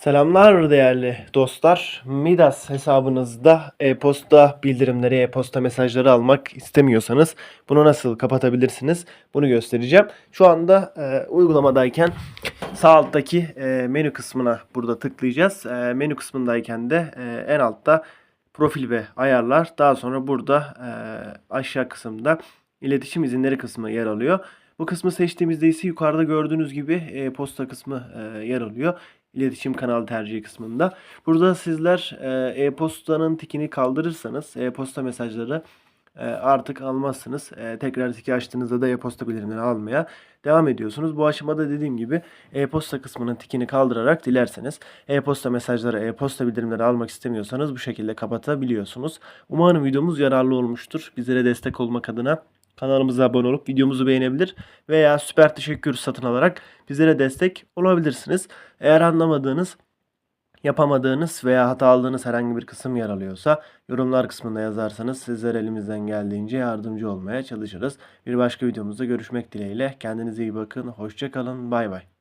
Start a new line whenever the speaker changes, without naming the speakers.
Selamlar değerli dostlar. Midas hesabınızda e-posta bildirimleri, e-posta mesajları almak istemiyorsanız bunu nasıl kapatabilirsiniz? Bunu göstereceğim. Şu anda e, uygulamadayken sağ alttaki e, menü kısmına burada tıklayacağız. E, menü kısmındayken de e, en altta profil ve ayarlar. Daha sonra burada e, aşağı kısımda iletişim izinleri kısmı yer alıyor. Bu kısmı seçtiğimizde ise yukarıda gördüğünüz gibi e-posta kısmı e, yer alıyor. İletişim kanalı tercihi kısmında. Burada sizler e, e-postanın tikini kaldırırsanız e-posta mesajları e, artık almazsınız. E, tekrar tiki açtığınızda da e-posta bildirimleri almaya devam ediyorsunuz. Bu aşamada dediğim gibi e-posta kısmının tikini kaldırarak dilerseniz e-posta mesajları, e-posta bildirimleri almak istemiyorsanız bu şekilde kapatabiliyorsunuz. Umarım videomuz yararlı olmuştur. Bizlere destek olmak adına kanalımıza abone olup videomuzu beğenebilir veya süper teşekkür satın alarak bizlere destek olabilirsiniz. Eğer anlamadığınız, yapamadığınız veya hata aldığınız herhangi bir kısım yer alıyorsa yorumlar kısmında yazarsanız sizler elimizden geldiğince yardımcı olmaya çalışırız. Bir başka videomuzda görüşmek dileğiyle. Kendinize iyi bakın. Hoşçakalın. Bay bay.